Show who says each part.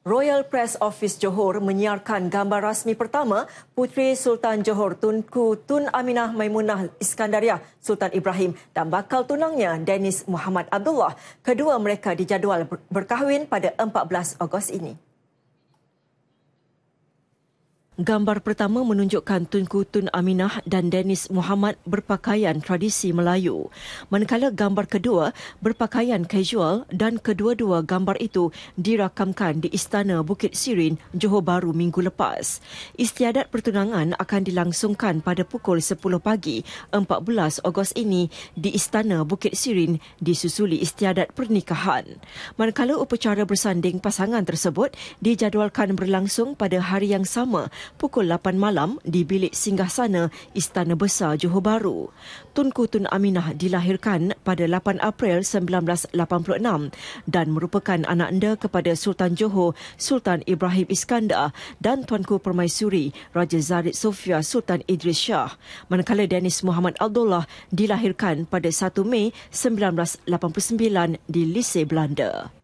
Speaker 1: Royal Press Office Johor menyiarkan gambar rasmi pertama Puteri Sultan Johor Tunku Tun Aminah Maimunah Iskandariah Sultan Ibrahim dan bakal tunangnya Dennis Muhammad Abdullah. Kedua mereka dijadual berkahwin pada 14 Ogos ini. Gambar pertama menunjukkan Tunku Tun Aminah dan Dennis Muhammad berpakaian tradisi Melayu. Manakala gambar kedua berpakaian casual dan kedua-dua gambar itu dirakamkan di Istana Bukit Sirin, Johor Bahru minggu lepas. Istiadat pertunangan akan dilangsungkan pada pukul 10 pagi 14 Ogos ini di Istana Bukit Sirin disusuli istiadat pernikahan. Manakala upacara bersanding pasangan tersebut dijadualkan berlangsung pada hari yang sama pukul 8 malam di bilik singgahsana Istana Besar Johor Bahru. Tunku Tun Aminah dilahirkan pada 8 April 1986 dan merupakan anak anda kepada Sultan Johor Sultan Ibrahim Iskandar dan Tuanku Permaisuri Raja Zarid Sofia Sultan Idris Shah. Manakala Dennis Muhammad Abdullah dilahirkan pada 1 Mei 1989 di Lise Belanda.